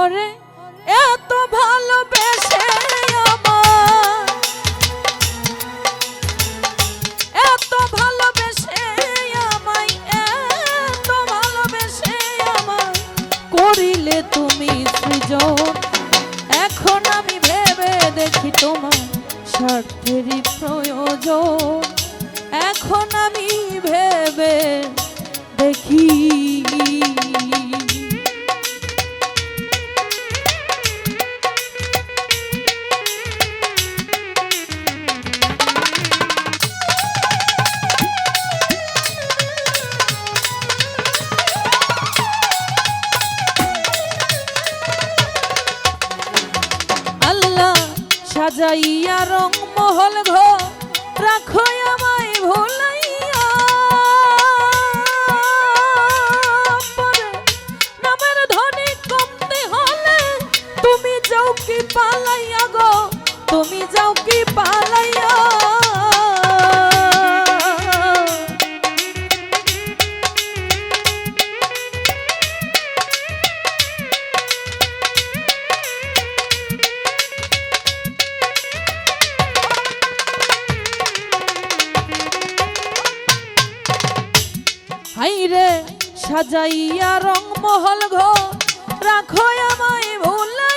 ওরে, এত ভালোবেসে আমার এত ভালোবেসে আমায়, এত ভালোবেসে আমায়। করিলে তুমি সৃজন, এখন আমি ভেবে দেখি তোমার স্বার্থেরই প্রয়োজন। এখন আমি ভেবে দেখি সাজাইয়া রং মহল ঘর রাখো আমায় ভুলাইয়া হাইরে সাজাইয়া রং মহল ঘর, রাখো আমায় হলে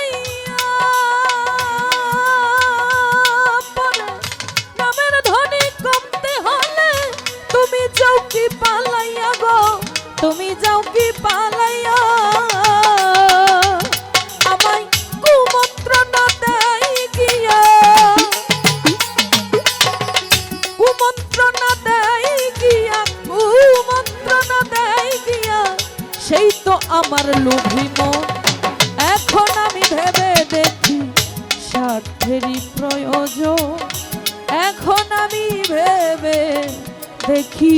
তুমি যাও কি পালাইয়া গো, তুমি যাও কি পালাইয়া আমার লোভী মন এখন আমি ভেবে দেখি স্বার্থেরই প্রয়োজন। এখন আমি ভেবে দেখি।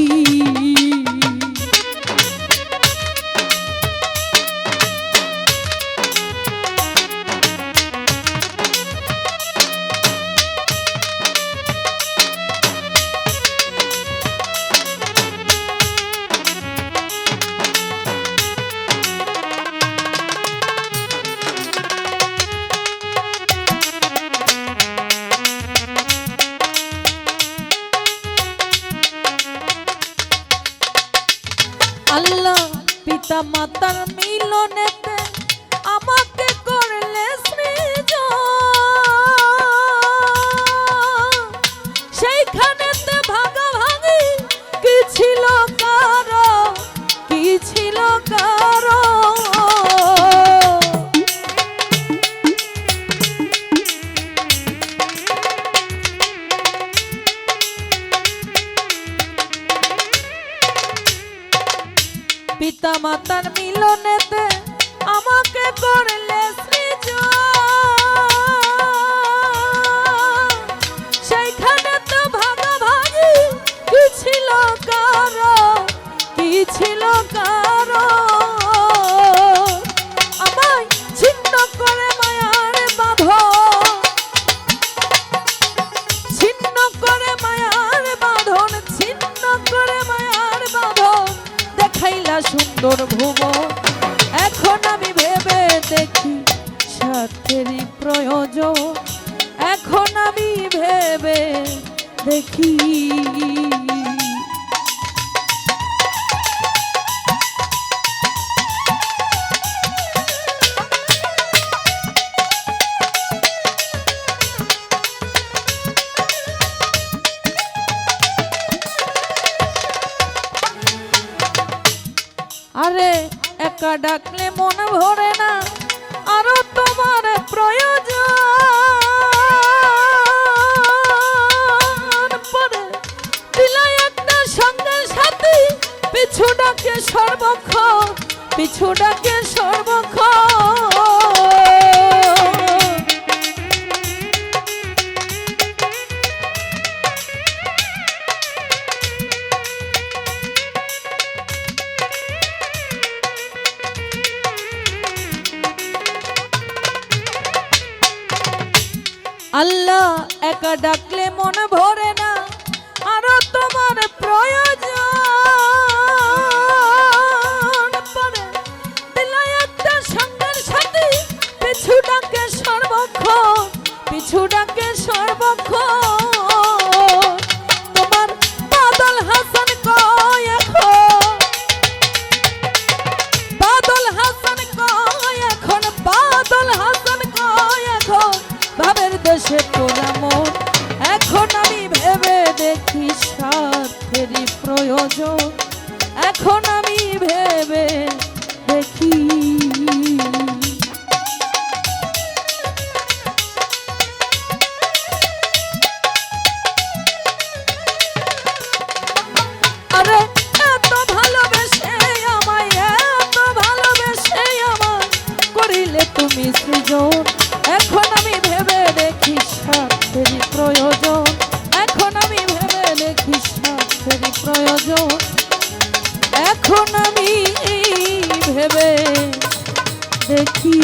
আল্লাহ পিতা মাতার মিলনেতে আমাকে করলে পিতা মাতার মিলনেতে সুন্দর ভুব এখন আমি ভেবে দেখি স্বার্থেরই প্রয়োজন। এখন আমি ভেবে দেখি আরে একা ডাকলে মন ভরে না, আরও তোমার প্রয়োজন পরে দিলাই একটা সঙ্গে সাথী, পিছু ডাকে সর্বক্ষণ, পিছু ডাকে সর্বক্ষণ। আল্লাহ একা ডাকলে মন ভরে না। আরও তোমার প্রয়োজন। কেমন এখন আমি ভেবে দেখি স্বার্থেরই প্রয়োজন। এখন আমি ভেবে দেখি। তুমি সৃজন। প্রয়োজন। এখন আমি ভেবে দেখি।